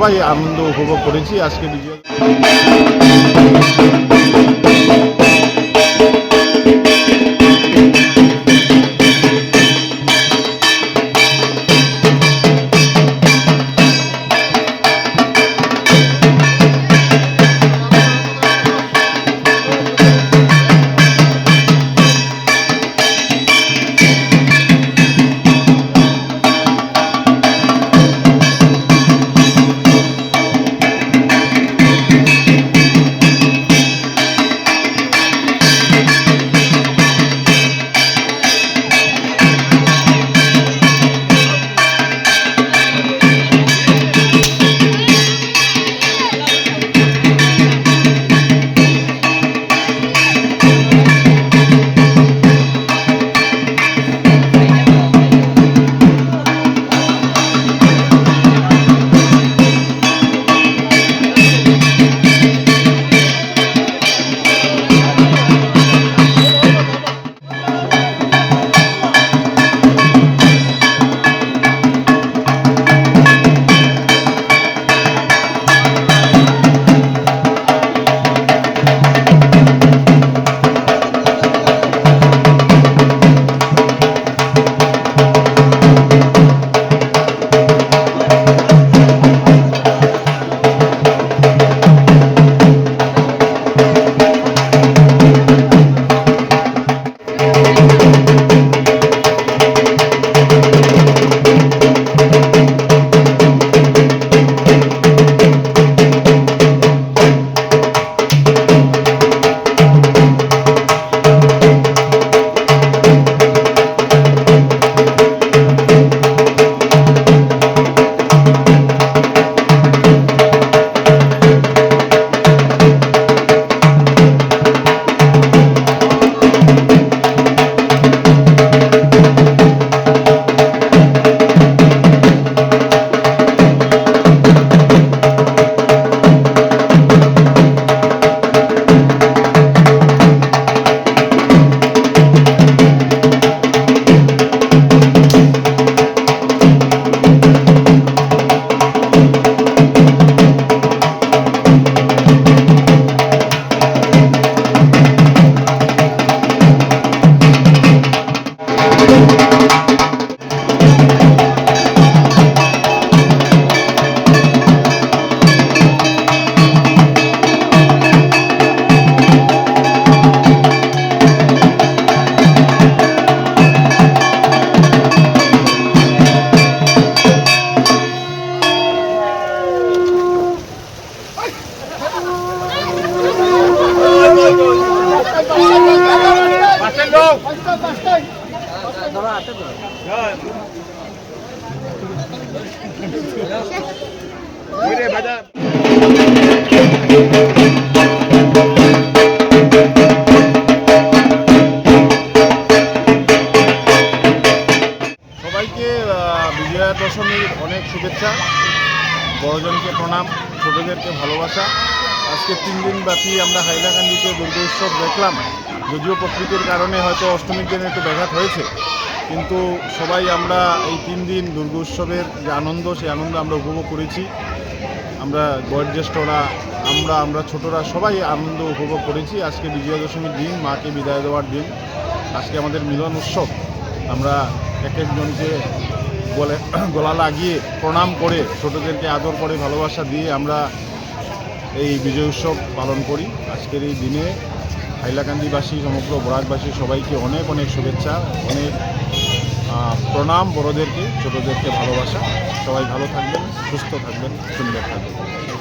সবাই আনন্দ উপভোগ করেছি। আজকে বিজয় সবাইকে বিজয়া দশমীর অনেক শুভেচ্ছা। বড়জনকে প্রণাম, ছোটদেরকে ভালোবাসা। আজকে তিন দিন ব্যাপী আমরা হাইলাকান্দিতে দুর্গা উৎসব দেখলাম, যদিও প্রকৃতির কারণে হয়তো অষ্টমীর দিনে একটু ব্যাঘাত হয়েছে। কিন্তু সবাই আমরা এই তিন দিন দুর্গা উৎসবের যে আনন্দ, সেই আনন্দ আমরা উপভোগ করেছি। আমরা বয়োজ্যেষ্ঠরা আমরা আমরা ছোটরা সবাই আনন্দ উপভোগ করেছি। আজকে বিজয়া দশমীর দিন, মাকে বিদায় দেওয়ার দিন। আজকে আমাদের মিলন উৎসব। আমরা এক একজনকে বলে গলা লাগিয়ে প্রণাম করে, ছোটদেরকে আদর করে, ভালোবাসা দিয়ে আমরা এই বিজয় উৎসব পালন করি। আজকের এই দিনে হাইলাকান্দিবাসী, সমগ্র বরাকবাসী সবাইকে অনেক অনেক শুভেচ্ছা, অনেক প্রণাম বড়দেরকে ছোটদেরকে ভালোবাসা। সবাই ভালো থাকবেন সুস্থ থাকবেন সুন্দর থাকবেন।